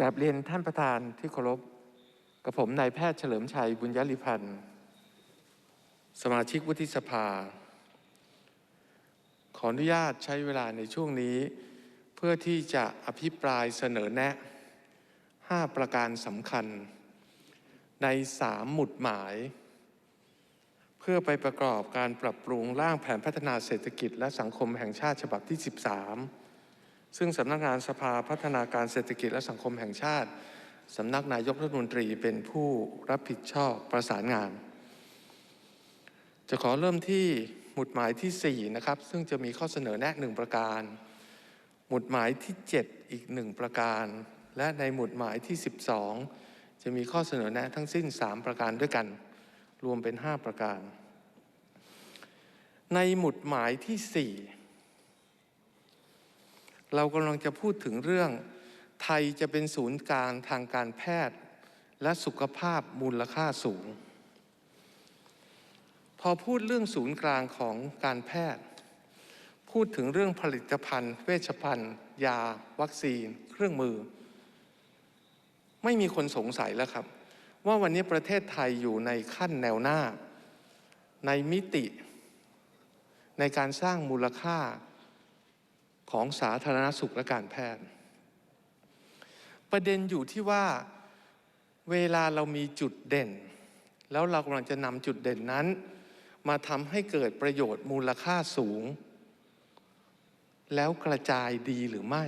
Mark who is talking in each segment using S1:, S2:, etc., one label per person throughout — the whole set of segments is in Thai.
S1: กราบเรียนท่านประธานที่เคารพกับผมนายแพทย์เฉลิมชัยบุญยริพันธ์ สมาชิกวุฒิสภา ขออนุญาตใช้เวลาในช่วงนี้ เพื่อที่จะอภิปรายเสนอแนะ 5 ประการสำคัญ ใน 3 หมุดหมาย เพื่อไปประกอบการปรับปรุงร่างแผนพัฒนาเศรษฐกิจและสังคมแห่งชาติฉบับที่ 13 ซึ่งสำนักงานสภาพัฒนาการเศรษฐกิจและสังคมแห่งชาติสำนักนายกรัฐมนตรีเป็นผู้รับผิดชอบประสานงาน จะขอเริ่มที่หมุดหมายที่ 4 นะครับ ซึ่งจะมีข้อเสนอแนะหนึ่งประการ หมุดหมายที่ 7 อีกหนึ่งประการ และในหมุดหมายที่ 12 จะมีข้อเสนอแนะทั้งสิ้น 3 ประการด้วยกัน รวมเป็น 5 ประการ ในหมุดหมายที่ 4 เรากำลังจะพูดถึงเรื่องไทยจะเป็นศูนย์กลางทางการแพทย์ และสุขภาพมูลค่าสูง พอพูดเรื่องศูนย์กลางของการแพทย์ พูดถึงเรื่องผลิตภัณฑ์ เวชภัณฑ์ ยา วัคซีน เครื่องมือ ไม่มีคนสงสัยแล้วครับ ว่าวันนี้ประเทศไทยอยู่ในขั้นแนวหน้า ในมิติ ในการสร้างมูลค่า ของสาธารณสุขและการแพทย์ ประเด็นอยู่ที่ว่าเวลาเรามีจุดเด่น แล้วเรากำลังจะนำจุดเด่นนั้น มาทำให้เกิดประโยชน์มูลค่าสูง แล้วกระจายดีหรือไม่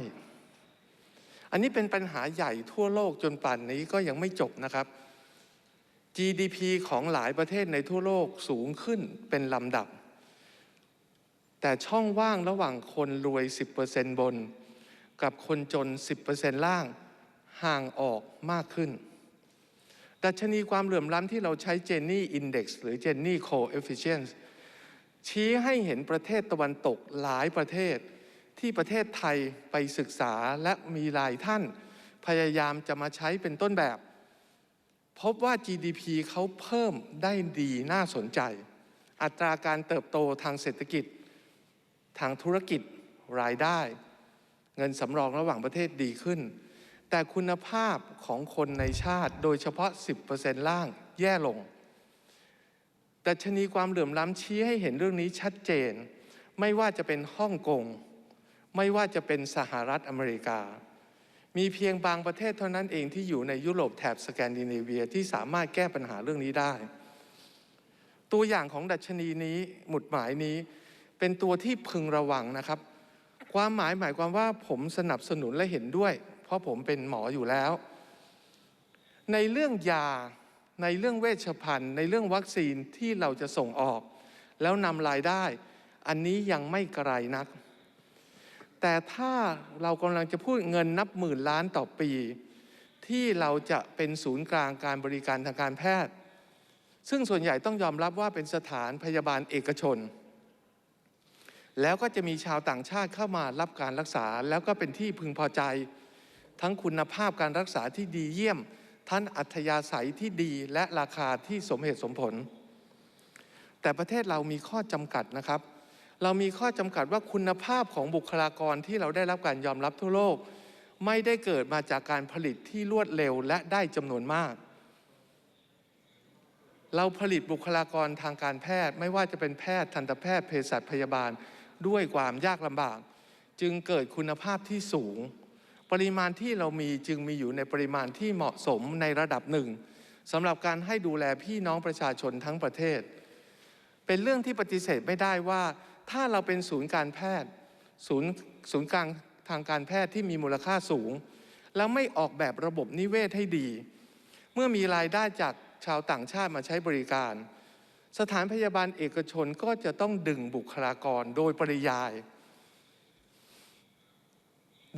S1: อันนี้เป็นปัญหาใหญ่ทั่วโลกจนป่านนี้ก็ยังไม่จบนะครับ GDP ของหลายประเทศในทั่วโลกสูงขึ้นเป็นลำดับ แต่ช่องว่างระหว่างคนรวย 10%บน กับคนจน 10%ล่างห่างออกมากขึ้น ดัชนีความเหลื่อมล้ำที่เราใช้เจนนี่อินเด็กซ์หรือเจนนี่โคเอฟฟิเชนซ์ชี้ให้เห็นประเทศตะวันตกหลายประเทศ ที่ประเทศไทยไปศึกษาและมีหลายท่าน พยายามจะมาใช้เป็นต้นแบบ พบว่า GDP เขาเพิ่มได้ดีน่าสนใจ อัตราการเติบโตทางเศรษฐกิจ ทางธุรกิจรายได้ เงินสำรองระหว่างประเทศดีขึ้น แต่คุณภาพของคนในชาติโดยเฉพาะ 10%ล่างแย่ลงแต่ชนีความเหลื่อมล้ำชี้ให้เห็นเรื่องนี้ชัดเจน ไม่ว่าจะเป็นฮ่องกง ไม่ว่าจะเป็นสหรัฐอเมริกา มีเพียงบางประเทศเท่านั้นเองที่อยู่ในยุโรปแถบสแกนดิเนเวียที่สามารถแก้ปัญหาเรื่องนี้ได้ ตัวอย่างของดัชนีนี้หมุดหมายนี้ เป็นตัวที่พึงระวังนะครับ ความหมายหมายความว่าผมสนับสนุนและเห็นด้วย เพราะผมเป็นหมออยู่แล้ว ในเรื่องยา ในเรื่องเวชภัณฑ์ ในเรื่องวัคซีนที่เราจะส่งออก แล้วนำรายได้ อันนี้ยังไม่ไกลนัก แต่ถ้าเรากำลังจะพูดเงินนับหมื่นล้านต่อปี ที่เราจะเป็นศูนย์กลางการบริการทางการแพทย์ ซึ่งส่วนใหญ่ต้องยอมรับว่าเป็นสถานพยาบาลเอกชน แล้วก็จะมีชาวต่างชาติเข้ามารับการรักษา แล้วก็เป็นที่พึงพอใจ ทั้งคุณภาพการรักษาที่ดีเยี่ยมท่านอัธยาศัยที่ดีและราคาที่สมเหตุสมผล แต่ประเทศเรามีข้อจำกัดนะครับ เรามีข้อจำกัดว่าคุณภาพของบุคลากรที่เราได้รับการยอมรับทั่วโลก ไม่ได้เกิดมาจากการผลิตที่รวดเร็วและได้จำนวนมากเราผลิตบุคลากรทางการแพทย์ ไม่ว่าจะเป็นแพทย์ทันตแพทย์เภสัชพยาบาล ด้วยความยากลำบาก จึงเกิดคุณภาพที่สูง ปริมาณที่เรามีจึงมีอยู่ในปริมาณที่เหมาะสมในระดับหนึ่งสำหรับการให้ดูแลพี่น้องประชาชนทั้งประเทศ เป็นเรื่องที่ปฏิเสธไม่ได้ว่าถ้าเราเป็นศูนย์การแพทย์ ศูนย์ศูนย์กลางทางการแพทย์ที่มีมูลค่าสูง แล้วไม่ออกแบบระบบนิเวศให้ดี เมื่อมีรายได้จากชาวต่างชาติมาใช้บริการ สถานพยาบาลเอกชนก็จะต้องดึงบุคลากรโดยปริยาย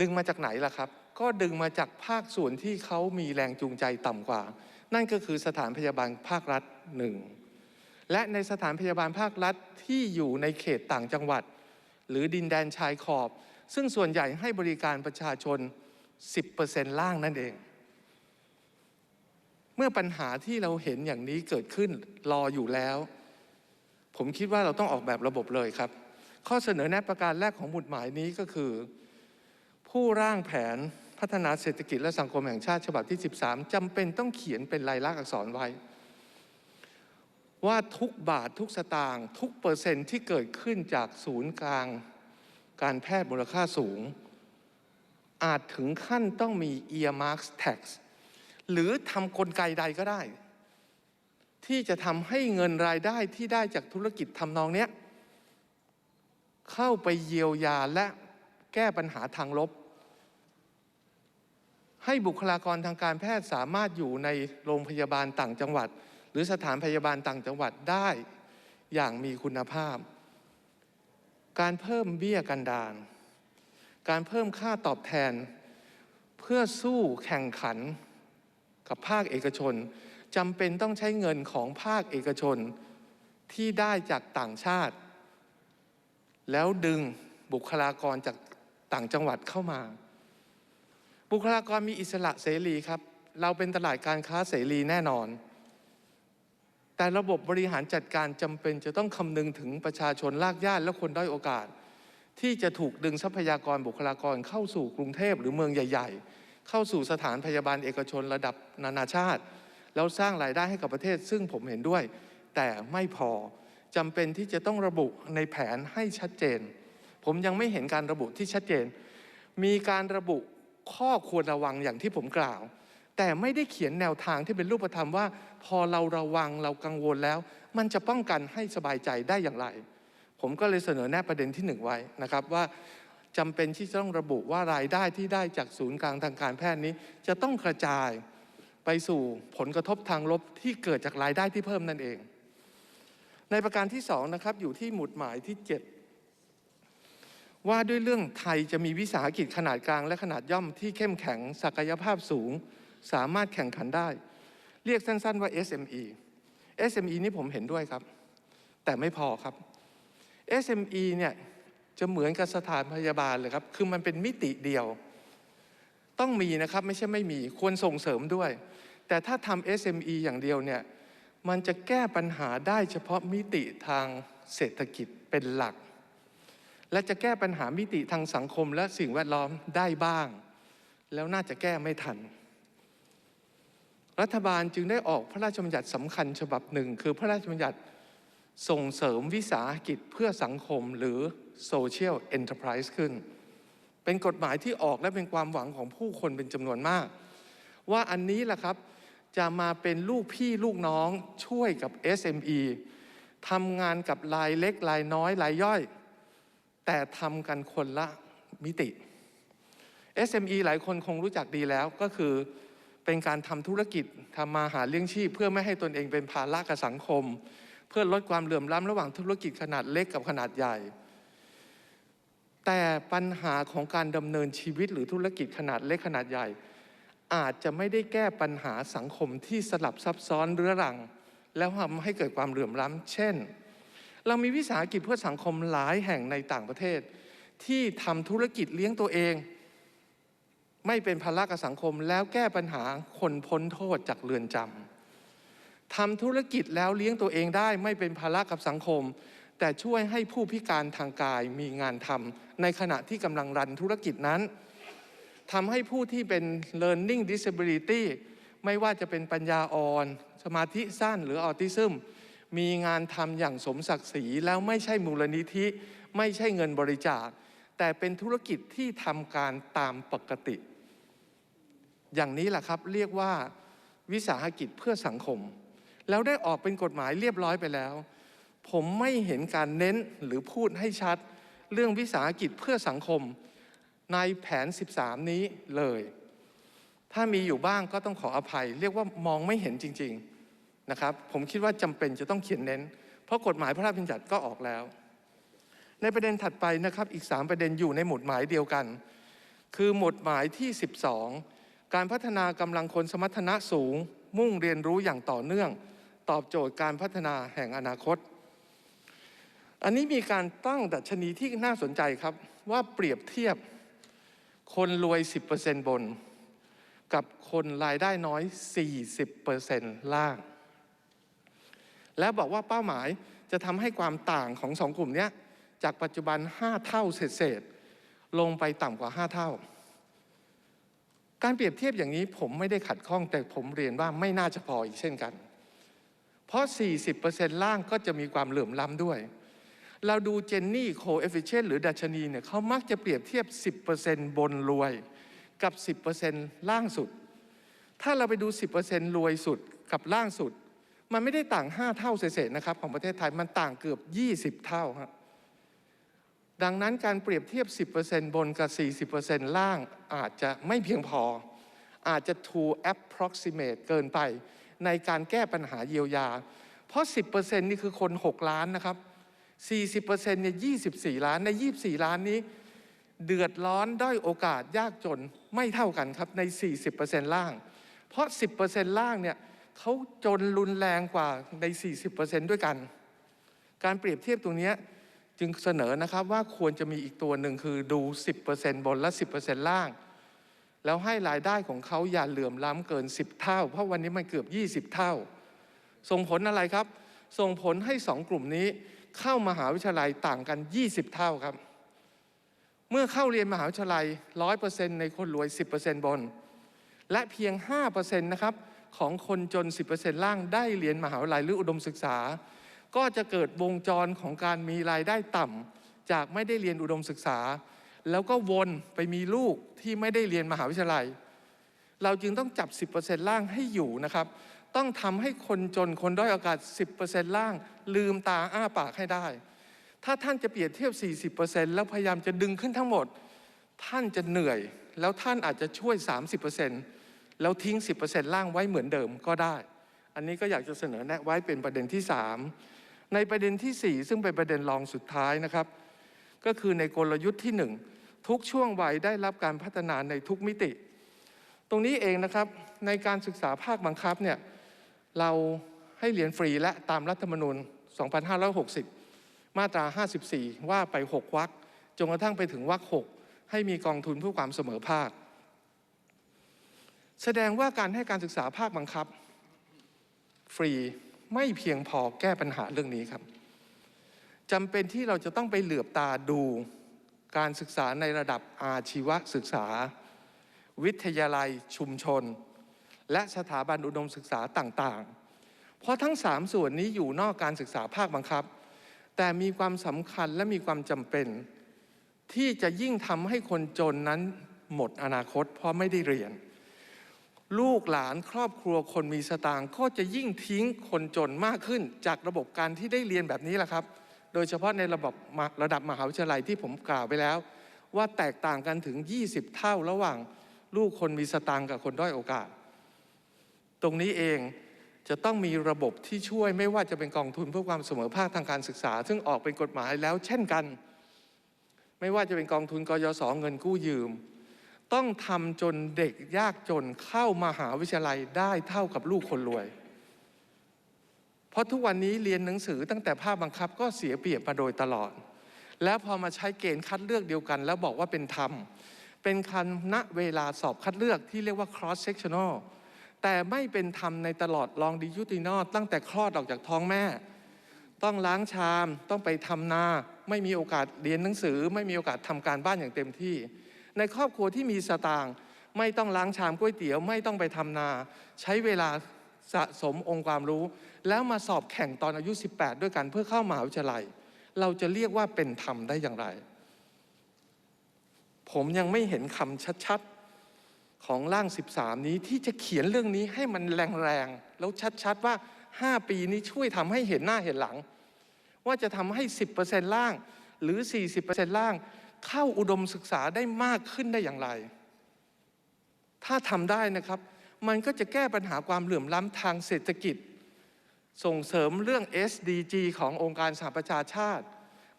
S1: ดึงมาจากไหนล่ะครับ ก็ดึงมาจากภาคส่วนที่เขามีแรงจูงใจต่ำกว่า นั่นก็คือสถานพยาบาลภาครัฐหนึ่งและในสถานพยาบาลภาครัฐที่อยู่ในเขตต่างจังหวัด หรือดินแดนชายขอบ ซึ่งส่วนใหญ่ให้บริการประชาชน 10%ล่างนั่นเอง เมื่อปัญหาที่เราเห็นอย่างนี้เกิดขึ้นรออยู่แล้ว ผมคิดว่าเราต้องออกแบบระบบเลยครับ ข้อเสนอแนะประการแรกของหมุดหมายนี้ก็คือ ผู้ร่างแผนพัฒนาเศรษฐกิจและสังคมแห่งชาติฉบับที่ 13จำเป็นต้องเขียนเป็นลายลักษณ์อักษรไว้ ว่าทุกบาททุกสตางค์ทุกเปอร์เซ็นต์ที่เกิดขึ้นจากศูนย์กลางการแพทย์มูลค่าสูง อาจถึงขั้นต้องมี earmark tax หรือทำกลไกใดก็ได้ ที่จะทำให้เงินรายได้ที่ได้จากธุรกิจทำนองเนี้ยเข้าไปเยียวยาและแก้ปัญหาทางลบ ให้บุคลากรทางการแพทย์สามารถอยู่ในโรงพยาบาลต่างจังหวัด หรือสถานพยาบาลต่างจังหวัดได้อย่างมีคุณภาพ การเพิ่มเบี้ยกันดารการเพิ่มค่าตอบแทน เพื่อสู้แข่งขัน กับภาคเอกชนจำเป็นต้องใช้เงินของภาคเอกชนที่ได้จากต่างชาติ แล้วดึงบุคลากรจากต่างจังหวัดเข้ามา บุคลากรมีอิสระเสรีครับ เราเป็นตลาดการค้าเสรีแน่นอน แต่ระบบบริหารจัดการจำเป็นจะต้องคำนึงถึงประชาชนลากย่านและคนด้อยโอกาส ที่จะถูกดึงทรัพยากรบุคลากรเข้าสู่กรุงเทพหรือเมืองใหญ่ ๆ เข้าสู่สถานพยาบาลเอกชนระดับนานาชาติ แล้วสร้างรายได้ให้กับประเทศ ซึ่งผมเห็นด้วย แต่ไม่พอจำเป็นที่จะต้องระบุในแผนให้ชัดเจน ผมยังไม่เห็นการระบุที่ชัดเจน มีการระบุข้อควรระวังอย่างที่ผมกล่าว แต่ไม่ได้เขียนแนวทางที่เป็นรูปธรรมว่า พอเราระวังเรากังวลแล้ว มันจะป้องกันให้สบายใจได้อย่างไร ผมก็เลยเสนอแนะประเด็นที่หนึ่งไว้นะครับว่า จำเป็นที่จะต้องระบุว่ารายได้ที่ได้จากศูนย์กลางทางการแพทย์นี้ จะต้องกระจายไปสู่ผลกระทบทางลบที่เกิดจากรายได้ที่เพิ่มนั่นเอง ในประการที่สองนะครับอยู่ที่หมุดหมายที่ 7 ว่าด้วยเรื่องไทยจะมีวิสาหกิจขนาดกลางและขนาดย่อมที่เข้มแข็งศักยภาพสูง สามารถแข่งขันได้ เรียกสั้น ๆ ว่า SME SME นี่ผมเห็นด้วยครับ แต่ไม่พอครับ SME เนี่ย จะเหมือนกับสถานพยาบาลเลยครับ คือมันเป็นมิติเดียว ต้องมีนะครับไม่ใช่ไม่มีควรส่งเสริมด้วย แต่ถ้าทำ SME อย่างเดียวเนี่ยมันจะแก้ปัญหาได้เฉพาะมิติทางเศรษฐกิจเป็นหลัก และจะแก้ปัญหามิติทางสังคมและสิ่งแวดล้อมได้บ้าง แล้วน่าจะแก้ไม่ทัน รัฐบาลจึงได้ออกพระราชบัญญัติสำคัญฉบับหนึ่ง คือพระราชบัญญัติส่งเสริมวิสาหกิจเพื่อสังคมหรือ Social Enterprise ขึ้น เป็นกฎหมายที่ออกและเป็นความหวังของผู้คนเป็นจำนวนมาก ว่าอันนี้แหละครับจะมาเป็นลูกพี่ลูกน้องช่วยกับ SME ทำงานกับรายเล็กรายน้อยรายย่อย แต่ทำกันคนละมิติ SME หลายคนคงรู้จักดีแล้วก็คือเป็นการทำธุรกิจทำมาหาเลี้ยงชีพ เพื่อไม่ให้ตนเองเป็นภาระกับสังคม เพื่อลดความเหลื่อมล้ำระหว่างธุรกิจขนาดเล็กกับขนาดใหญ่ แต่ปัญหาของการดำเนินชีวิตหรือธุรกิจขนาดเล็กขนาดใหญ่ อาจจะไม่ได้แก้ปัญหาสังคมที่สลับซับซ้อนเรื้อรัง แล้วทำให้เกิดความเหลื่อมล้ำเช่น เรามีวิสาหกิจเพื่อสังคมหลายแห่งในต่างประเทศ ที่ทำธุรกิจเลี้ยงตัวเอง ไม่เป็นภาระกับสังคม แล้วแก้ปัญหาคนพ้นโทษจากเรือนจำทำธุรกิจแล้วเลี้ยงตัวเองได้ไม่เป็นภาระกับสังคม แต่ช่วยให้ผู้พิการทางกายมีงานทำในขณะที่กำลังรันธุรกิจนั้นทำให้ผู้ที่เป็น learning disability ไม่ว่าจะเป็นปัญญาอ่อน สมาธิสั้นหรือออทิซึมมีงานทำอย่างสมศักดิ์ศรีแล้วไม่ใช่มูลนิธิ ไม่ใช่เงินบริจาค แต่เป็นธุรกิจที่ทำการตามปกติ อย่างนี้แหละครับเรียกว่าวิสาหกิจเพื่อสังคม แล้วได้ออกเป็นกฎหมายเรียบร้อยไปแล้ว ผมไม่เห็นการเน้นหรือพูดให้ชัด เรื่องวิสาหกิจเพื่อสังคม ในแผน 13 นี้เลย ถ้ามีอยู่บ้างก็ต้องขออภัย เรียกว่ามองไม่เห็นจริง ๆนะครับ ผมคิดว่าจำเป็นจะต้องเขียนเน้น เพราะกฎหมายพระราชบัญญัติก็ออกแล้ว ในประเด็นถัดไปนะครับอีก 3 ประเด็นอยู่ในหมุดหมายเดียวกัน คือหมุดหมายที่ 12 การพัฒนากำลังคนสมรรถนะสูง มุ่งเรียนรู้อย่างต่อเนื่อง ตอบโจทย์การพัฒนาแห่งอนาคต อันนี้มีการตั้งดัชนีที่น่าสนใจครับ ว่าเปรียบเทียบคนรวย 10%บน กับคนรายได้น้อย 40%ล่าง แล้วบอกว่าเป้าหมายจะทำให้ความต่างของสองกลุ่มนี้จากปัจจุบัน 5 เท่าเศษๆลงไปต่ำกว่า 5 เท่า การเปรียบเทียบอย่างนี้ผมไม่ได้ขัดข้องแต่ผมเรียนว่าไม่น่าจะพออีกเช่นกัน เพราะ 40%ล่างก็จะมีความเหลื่อมล้ำด้วย เราดูเจนนี่โคเอฟฟิเชนหรือดัชนีเนี่ยเขามักจะเปรียบเทียบ 10%บนรวยกับ 10%ล่างสุด ถ้าเราไปดู 10%รวยสุดกับล่างสุด มันไม่ได้ต่าง 5 เท่าเศษนะครับของประเทศไทยมันต่างเกือบ 20 เท่าครับดังนั้นการเปรียบเทียบ 10%บนกับ 40%ล่างอาจจะไม่เพียงพอ อาจจะ too approximate เกินไป ในการแก้ปัญหาเยียวยา เพราะ 10%นี่คือคน 6 ล้านนะครับ 40%เนี่ย24 ล้านใน 24 ล้านนี้ เดือดร้อนด้อยโอกาสยากจนไม่เท่ากันครับใน 40%ล่าง เพราะ 10%ล่างเนี่ยเขาจนรุนแรงกว่าใน 40%ด้วยกัน การเปรียบเทียบตรงนี้จึงเสนอนะครับว่าควรจะมีอีกตัวหนึ่งคือดู 10%บนและ 10%ล่าง แล้วให้รายได้ของเขาอย่าเหลื่อมล้ำเกิน 10 เท่า เพราะวันนี้มันเกือบ 20 เท่า ส่งผลอะไรครับ ส่งผลให้สองกลุ่มนี้ เข้ามหาวิทยาลัยต่างกัน 20 เท่าครับ เมื่อเข้าเรียนมหาวิทยาลัย 100%ในคนรวย 10%บน และเพียง 5%นะครับของคนจน 10%ล่างได้เรียนมหาวิทยาลัยหรืออุดมศึกษา ก็จะเกิดวงจรของการมีรายได้ต่ำจากไม่ได้เรียนอุดมศึกษา แล้วก็วนไปมีลูกที่ไม่ได้เรียนมหาวิทยาลัย เราจึงต้องจับ 10%ล่างให้อยู่นะครับ ต้องทำให้คนจนคนด้อยโอกาส 10%ล่าง ลืมตาอ้าปากให้ได้ ถ้าท่านจะเปรียบเทียบ 40%แล้วพยายามจะดึงขึ้นทั้งหมด ท่านจะเหนื่อย แล้วท่านอาจจะช่วย 30%แล้วทิ้ง 10%ล่างไว้เหมือนเดิมก็ได้ อันนี้ก็อยากจะเสนอแนะไว้เป็นประเด็นที่ 3 ในประเด็นที่ 4 ซึ่งเป็นประเด็นรองสุดท้ายนะครับ ก็คือในกลยุทธ์ที่ 1 ทุกช่วงวัยได้รับการพัฒนาในทุกมิติ ตรงนี้เองนะครับในการศึกษาภาคบังคับเนี่ย เราให้เรียนฟรีและตามรัฐธรรมนูญ 2560 มาตรา 54 ว่าไป 6วรรคจนกระทั่งไปถึงวรรค6ให้มีกองทุนเพื่อความเสมอภาค แสดงว่าการให้การศึกษาภาคบังคับ ฟรีไม่เพียงพอแก้ปัญหาเรื่องนี้ครับจำเป็นที่เราจะต้องไปเหลือบตาดูการศึกษาในระดับอาชีวศึกษา วิทยาลัยชุมชน และสถาบันอุดมศึกษาต่างๆ เพราะทั้งสามส่วนนี้อยู่นอกการศึกษาภาคบังคับ แต่มีความสำคัญและมีความจำเป็น ที่จะยิ่งทำให้คนจนนั้นหมดอนาคตเพราะไม่ได้เรียน ลูกหลานครอบครัวคนมีสตางค์ก็จะยิ่งทิ้งคนจนมากขึ้น จากระบบการที่ได้เรียนแบบนี้แหละครับ โดยเฉพาะในระบบระดับมหาวิทยาลัยที่ผมกล่าวไปแล้ว ว่าแตกต่างกันถึง 20 เท่าระหว่างลูกคนมีสตางค์กับคนด้อยโอกาส ตรงนี้เองจะต้องมีระบบที่ช่วยไม่ว่าจะเป็นกองทุนเพื่อความเสมอภาคทางการศึกษา ซึ่งออกเป็นกฎหมายแล้วเช่นกัน ไม่ว่าจะเป็นกองทุนกยศเงินกู้ยืม ต้องทำจนเด็กยากจนเข้ามาหาวิทยาลัยได้เท่ากับลูกคนรวย เพราะทุกวันนี้เรียนหนังสือตั้งแต่ภาคบังคับก็เสียเปรียบมาโดยตลอด แล้วพอมาใช้เกณฑ์คัดเลือกเดียวกัน แล้วบอกว่าเป็นธรรมเป็นคันณเวลาสอบคัดเลือกที่เรียกว่า cross sectional แต่ไม่เป็นธรรมในตลอดลองดิยูตินอตั้งแต่คลอดออกจากท้องแม่ ต้องล้างชามต้องไปทำนา ไม่มีโอกาสเรียนหนังสือ ไม่มีโอกาสทำการบ้านอย่างเต็มที่ ในครอบครัวที่มีสตางค์ไม่ต้องล้างชามก๋วยเตี๋ยว ไม่ต้องไปทำนา ใช้เวลาสะสมองค์ความรู้ แล้วมาสอบแข่งตอนอายุ 18 ด้วยกันเพื่อเข้ามหาวิทยาลัย เราจะเรียกว่าเป็นธรรมได้อย่างไร ผมยังไม่เห็นคำชัด ของร่าง 13 นี้ที่จะเขียนเรื่องนี้ให้มันแรงๆ แล้วชัดๆว่า 5 ปีนี้ช่วยทำให้เห็นหน้าเห็นหลัง ว่าจะทำให้ 10%ล่างหรือ 40%ล่าง เข้าอุดมศึกษาได้มากขึ้นได้อย่างไร ถ้าทำได้นะครับ มันก็จะแก้ปัญหาความเหลื่อมล้ำทางเศรษฐกิจ ส่งเสริมเรื่อง SDG ขององค์การสหประชาชาติ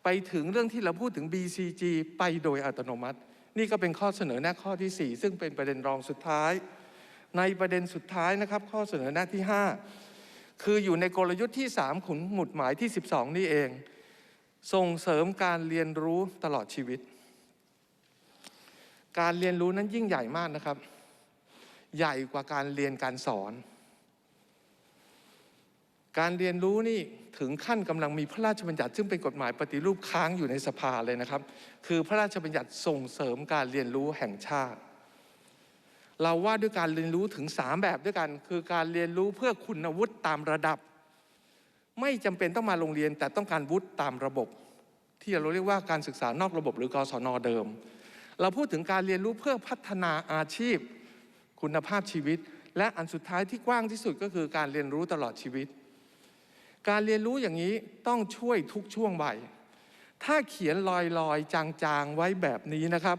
S1: ไปถึงเรื่องที่เราพูดถึง BCG ไปโดยอัตโนมัติ นี่ก็เป็นข้อเสนอแนะข้อที่ 4 ซึ่งเป็นประเด็นรองสุดท้าย ในประเด็นสุดท้ายนะครับ ข้อเสนอแนะที่ 5 คืออยู่ในกลยุทธ์ที่ 3 ขุนหมุดหมายที่ 12 นี่เอง ส่งเสริมการเรียนรู้ตลอดชีวิต การเรียนรู้นั้นยิ่งใหญ่มากนะครับ ใหญ่กว่าการเรียนการสอน การเรียนรู้นี่ถึงขั้นกำลังมีพระราชบัญญัติ ซึ่งเป็นกฎหมายปฏิรูปค้างอยู่ในสภาเลยนะครับ คือพระราชบัญญัติส่งเสริมการเรียนรู้แห่งชาติ เราว่าด้วยการเรียนรู้ถึง 3 แบบด้วยกัน คือการเรียนรู้เพื่อคุณวุฒิตามระดับ ไม่จำเป็นต้องมาโรงเรียน แต่ต้องการวุฒิตามระบบ ที่เราเรียกว่าการศึกษานอกระบบหรือกศนเดิม เราพูดถึงการเรียนรู้เพื่อพัฒนาอาชีพ คุณภาพชีวิต และอันสุดท้ายที่กว้างที่สุดก็คือการเรียนรู้ตลอดชีวิต การเรียนรู้อย่างนี้ต้องช่วยทุกช่วงวัย ถ้าเขียนลอยๆ จางๆ ไว้แบบนี้นะครับ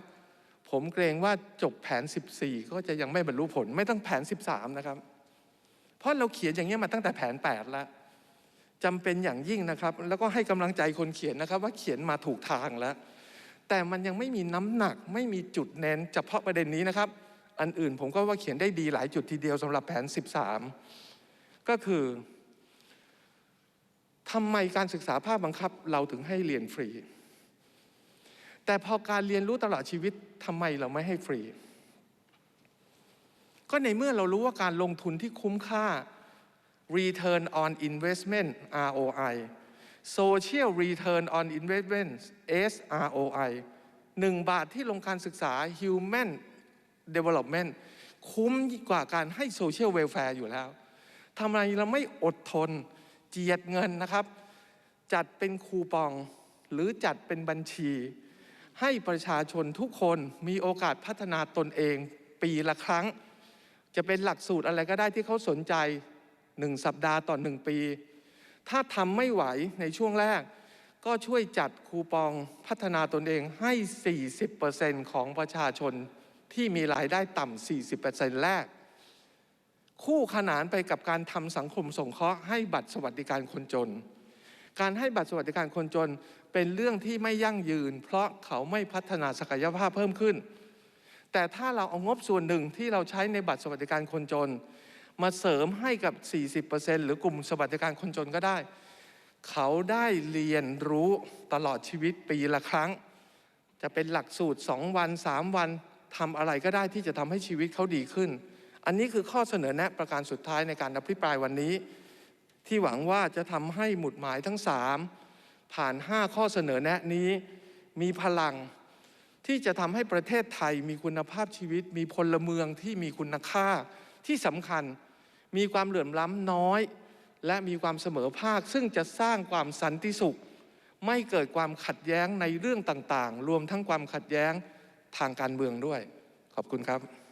S1: ผมเกรงว่าจบแผน 14 ก็จะยังไม่บรรลุผล ไม่ต้องแผน 13 นะครับ เพราะเราเขียนอย่างนี้มาตั้งแต่แผน 8 แล้วจำเป็นอย่างยิ่งนะครับ แล้วก็ให้กำลังใจคนเขียนนะครับ ว่าเขียนมาถูกทางแล้ว แต่มันยังไม่มีน้ำหนัก ไม่มีจุดเน้นเฉพาะประเด็นนี้นะครับ อันอื่นผมก็ว่าเขียนได้ดีหลายจุดทีเดียวสำหรับแผน 13 ก็คือ ทำไมการศึกษาภาคบังคับเราถึงให้เรียนฟรี แต่พอการเรียนรู้ตลอดชีวิตทำไมเราไม่ให้ฟรี ก็ในเมื่อเรารู้ว่าการลงทุนที่คุ้มค่า Return on Investment ROI Social Return on Investment SROI หนึ่งบาทที่ลงการศึกษา Human Development คุ้มกว่าการให้ Social Welfare อยู่แล้วทำไมเราไม่อดทน เจียดเงินนะครับ จัดเป็นคูปองหรือจัดเป็นบัญชี ให้ประชาชนทุกคนมีโอกาสพัฒนาตนเองปีละครั้ง จะเป็นหลักสูตรอะไรก็ได้ที่เขาสนใจหนึ่งสัปดาห์ต่อหนึ่งปี ถ้าทำไม่ไหวในช่วงแรก ก็ช่วยจัดคูปองพัฒนาตนเองให้ 40%ของประชาชนที่มีรายได้ต่ำ40%แรก คู่ขนานไปกับการทำสังคมสงเคราะห์ให้บัตรสวัสดิการคนจน การให้บัตรสวัสดิการคนจนเป็นเรื่องที่ไม่ยั่งยืน เพราะเขาไม่พัฒนาศักยภาพเพิ่มขึ้น แต่ถ้าเราเอางบส่วนหนึ่งที่เราใช้ในบัตรสวัสดิการคนจน มาเสริมให้กับ 40%หรือกลุ่มสวัสดิการคนจนก็ได้ เขาได้เรียนรู้ตลอดชีวิตปีละครั้ง จะเป็นหลักสูตร 2 วัน 3 วันทำอะไรก็ได้ที่จะทำให้ชีวิตเขาดีขึ้น อันนี้คือข้อเสนอแนะประการสุดท้ายในการอภิปรายวันนี้ ที่หวังว่าจะทำให้หมุดหมายทั้ง 3 ผ่าน 5 ข้อเสนอแนะนี้ มีพลังที่จะทำให้ประเทศไทยมีคุณภาพชีวิต มีพลเมืองที่มีคุณค่าที่สำคัญ มีความเหลื่อมล้ำน้อย และมีความเสมอภาค ซึ่งจะสร้างความสันติสุข ไม่เกิดความขัดแย้งในเรื่องต่างๆ รวมทั้งความขัดแย้งทางการเมืองด้วย ขอบคุณครับ